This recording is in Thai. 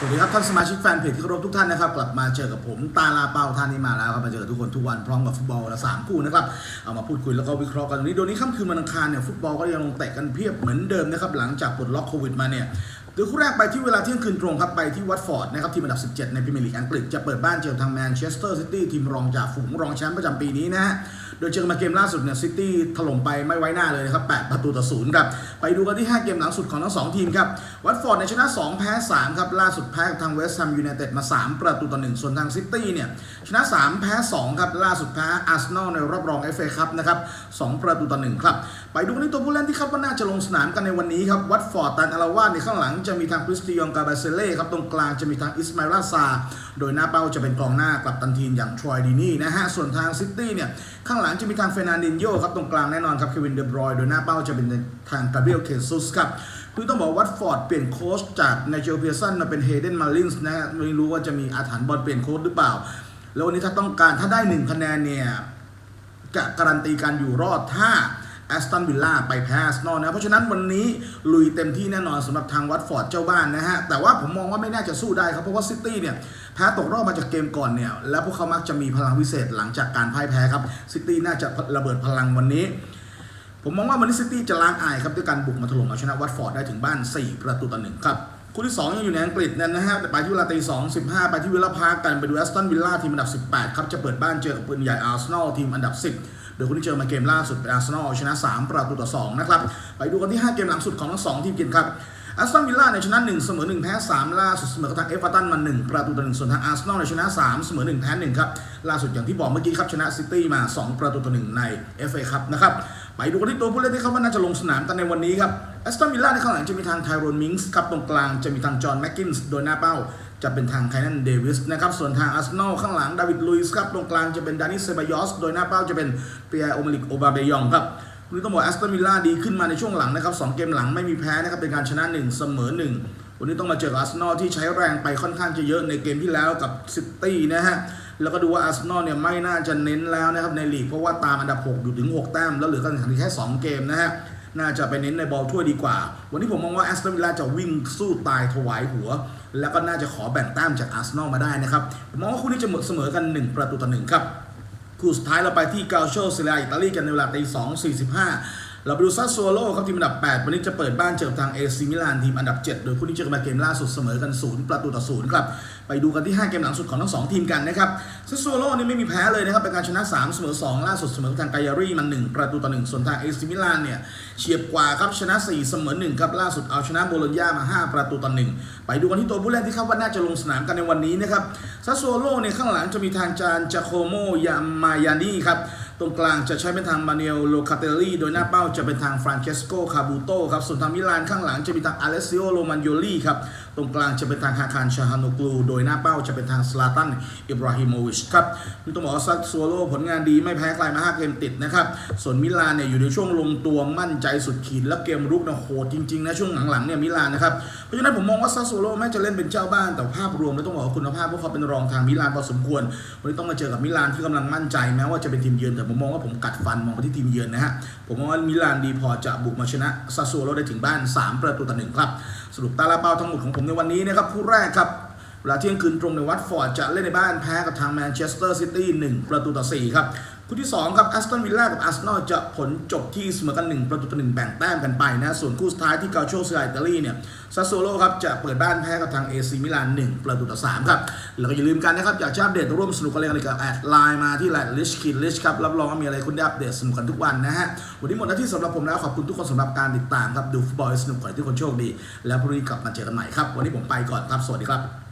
สวัสดีครับท่านสมาชิกแฟนเพจที่เคารพทุกท่านนะครับกลับมาเจอกับผมตาลาเปาท่านนี้มาแล้วครับมาเจอทุกคนทุกวันพร้อมกับฟุตบอลละสามคู่นะครับเอามาพูดคุยแล้วก็วิเคราะห์กันวันนี้โดยนี้ค่ำคืนวันอังคารเนี่ยฟุตบอลก็ยังลงเตะกันเพียบเหมือนเดิมนะครับหลังจากปลดล็อกโควิดมาเนี่ย ดยคู่แรกไปที่เวลาเที่ยงคืนตรงครับ ไปที่วัตฟอร์ดนะครับทีมอันดับ 17 ในพรีเมียร์ลีกอังกฤษจะเปิดบ้านเจอทางแมนเชสเตอร์ซิตี้ทีมรองจากฝูงรองแชมป์ประจำปีนี้นะฮะโดยเจอมาเกมล่าสุดเนี่ยซิตี้ถล่มไปไม่ไว้หน้าเลยนะครับ 8 ประตูต่อศูนย์ครับ ไปดูกันที่ 5 เกมหลังสุดของทั้ง 2 ทีมครับวัตฟอร์ดในชนะ 2 แพ้ 3 ครับ ล่าสุดแพ้กับทางเวสต์แฮมยูไนเต็ดมา 3 ประตูต่อ1ส่วนทางซิตี้เนี่ยชนะ 3 แพ้ 2 ครับ ล่าสุดแพ้อาร์เซนอลในรอบรองเอฟเอคัพนะครับ2ประตูต่อ1ครับไปดูกันที่ตัวผู้เล่นที่คาดว่าน่าจะลงสนามกันในวันนี้ครับวัตฟอร์ดตันอาราวาสในข้างหลังจะมีทางคริสติยองกาบาเซเล่ครับตรงกลางจะมีทางอิสมาลาซา โดยหน้าเป้าจะเป็นกองหน้ากลับตันทีมอย่างทรอยดีนี่นะฮะส่วนทางซิตี้เนี่ยข้างหลังจะมีทางเฟรนันดินโยครับตรงกลางแน่นอนครับเควินเดบรอยโดยหน้าเป้าจะเป็นทางกาเบรียลเคซุสครับคือต้องบอกวัตฟอร์ดเปลี่ยนโค้ชจากไนเจลเพียสันมาเป็นเฮเดนมาลินส์นะฮะไม่รู้ว่าจะมีอาถรรพ์บอลเปลี่ยนโค้ชหรือเปล่า แล้ววันนี้ถ้าต้องการถ้าได้หนึ่งคะแนนเนี่ยจะการันตีการอยู่รอดถ้า แอสตันวิลล่าไปแพ้อาร์เซนอลนะ เพราะฉะนั้นวันนี้ลุยเต็มที่แน่นอนสำหรับทางวัตฟอร์ดเจ้าบ้านนะฮะ แต่ว่าผมมองว่าไม่น่าจะสู้ได้ครับ เพราะว่าซิตี้เนี่ยแพ้ตกรอบมาจากเกมก่อนเนี่ย แล้วพวกเขามักจะมีพลังวิเศษหลังจากการพ่ายแพ้ครับซิตี้น่าจะระเบิดพลังวันนี้ ผมมองว่าวันนี้ซิตี้จะล้างอายครับด้วยการบุกมาถล่มเอาชนะวัตฟอร์ดได้ถึงบ้าน 4 ประตูต่อหนึ่งครับคู่ที่ 2 ยังอยู่ในอังกฤษนั่นนะฮะแต่ไปที่เวลาตีสองสิบห้าไปที่วิลล่าพาร์คกันไปดูแอสตันวิลล่าทีมอันดับ 18 ครับจะเปิดบ้านเจอกับปืนใหญ่อาร์เซนอลทีมอันดับ 10 โดยคู่ที่เจอมาเกมล่าสุดเป็นอาร์เซนอลชนะ 3 ประตูต่อ 2 นะครับ ไปดูกันที่ 5 เกมหลังสุดของทั้งสองทีมกันครับอาร์เซนอลวิลล่าในยชนะ1เสมอ1แพ้3ล่าสุดเสมอกับทางเอฟเวอร์ตันมา 1 ประตูต่อ1ส่วนทางอาร์เซนอลในยชนะ 3 เสมอ1แพ้1ครับล่าสุดอย่างที่บอกเมื่อกี้ครับชนะซิตี้มา 2 ประตูต่อ1ใน FA ครับนะครับไปดูกันที่ตัวผู้เล่นที่เขาว่าน่าจะลงสนามกันในวันนี้ครับแอสตันวิลล่าในข้างหลังจะมีทางไทโรนมิงส์ครับตรงกลางจะมีทางจอห์นแม็กกินส์โดยหน้าเป้า จะเป็นทางไคนันเดวิสนะครับ ส่วนทางอาร์เซนอลข้างหลังดาวิดลุยส์ครับ ตรงกลางจะเป็นดานิสเซบายอส โดยหน้าเป้าจะเป็นเปียโอมาลิกโอบาเบยองครับวันนี้ต้องบอกแอสตันวิลล่าดีขึ้นมาในช่วงหลังนะครับสองเกมหลังไม่มีแพ้นะครับ เป็นการชนะ 1 เสมอ 1 วันนี้ต้องมาเจอกับอาร์เซนอลที่ใช้แรงไปค่อนข้างจะเยอะในเกมที่แล้วกับซิตี้นะฮะแล้วก็ดูว่าอาร์เซนอลเนี่ยไม่น่าจะเน้นแล้วนะครับในลีกเพราะว่าตามอันดับ 6 อยู่ถึง 6 แต้มแล้วเหลือการแข่งขันแค่ 2 เกมนะฮะ น่าจะไปเน้นในบอลถ้วยดีกว่า วันนี้ผมมองว่าแอสตันวิลล่าจะวิ่งสู้ตายถวายหัว แล้วก็น่าจะขอแบ่งแต้มจากอาร์เซนอลมาได้นะครับมมองว่าคู่นี้จะเสมอกัน 1 ประตูต่อหนึ่งครับคู่สุดท้ายเราไปที่กาโชเซเลียอิตาลีกันในเวลาตีสองสี่สิบห้า เราไปดูซัสโซโลครับทีมอันดับ 8 วันนี้จะเปิดบ้านเจอกับทางเอซิมิลานทีมอันดับ 7 โดยคู่นี้เจอกันมาเกมล่าสุดเสมอกัน 0 ประตูต่อ0ครับไปดูกันที่ 5 เกมหลังสุดของทั้ง 2 ทีมกันนะครับซัสโซโลนี่ไม่มีแพ้เลยนะครับเป็นการชนะ 3 เสมอ 2 ล่าสุดเสมอทางไกยารีมัน 1 ประตูต่อ 1 ส่วนทางเอซิมิลานเนี่ยเฉียบกว่าครับชนะ 4 เสมอ1ครับล่าสุดเอาชนะโบโลญญามา 5 ประตูต่อ 1 ไปดูกันที่ตัวผู้เล่นที่คาดว่าน่าจะลงสนามกันในวันนี้นะครับซัสโซโลเนี่ยข้างหลังจะมีทางจานจาโคโมยามายานีครับ ตรงกลางจะใช้เป็นทางมาเนลโลคาเตลลี่ โดยหน้าเป้าจะเป็นทางฟรานเชสโกคาบูโตครับ ส่วนทางมิลานข้างหลังจะมีทางอาเลซิโอโรมันโยลี่ครับ ตรงกลางจะเป็นทางฮาคารชาฮานุกลู โดยหน้าเป้าจะเป็นทางสลาตัน อิบราฮิโมวิชครับต้องบอกว่าซัสโซโลผลงานดีไม่แพ้ใครมา5เกมติดนะครับ ส่วนมิลานเนี่ยอยู่ในช่วงลงตัวมั่นใจสุดขีดและเกมรุกนี่ยโหดจริงๆนะช่วงหลังๆเนี่ยมิลานนะครับ เพราะฉะนั้นผมมองว่าซาสโซโลแม้จะเล่นเป็นเจ้าบ้าน แต่ภาพรวมแล้วต้องบอกว่าคุณภาพพวกเขาเป็นรองทางมิลานพอสมควรวันนี้ต้องมาเจอกับมิลานที่กำลังมั่นใจแม้ว่าจะเป็นทีมเยือนแต่ผมมองว่าผมกัดฟันมองไปที่ทีมเยือนนะฮะผมมองว่ามิลานดีพอจะบุกมาชนะซาสโซโลได้ถึงบ้าน 3 ประตูต่อหนึ่งครับ สรุปตาลาเป้าทั้งหมดของผมในวันนี้นะครับผู้แรกครับ ลาเที่ยงคืนตรงในวัตฟอร์ดจะเล่นในบ้านแพ้กับทางแมนเชสเตอร์ซิตี้1ประตูต่อ4ครับคู่ที่ 2 ครับแอสตันวิลล่ากับอาร์เซนอลจะผลจบที่เสมอกัน 1 ประตูต่อ1แบ่งแต้มกันไปนะ ส่วนคู่สุดท้ายที่เกาโชเซียอิตาลีเนี่ยซัสโซโลครับจะเปิดบ้านแพ้กับทางเอซีมิลาน 1 ประตูต่อ3ครับแล้วก็อย่าลืมกันนะครับ อยากจะอัปเดตร่วมสนุกกันเลยกับแอดไลน์มาที่แลดลิชคิดลิชครับ รับรองว่ามีอะไรคุณได้อัปเดตสนุกกันทุกวันนะฮะ วันนี้หมดหน้าที่สำหรับผมแล้วขอบคุณทุกคนสำหรับการติดตามครับดูฟุตบอลสนุกขอให้ทุกคนโชคดี แล้วพรุ่งนี้กลับมาเจอกันใหม่ครับวันนี้ผมไปก่อนครับสวัสดีครับ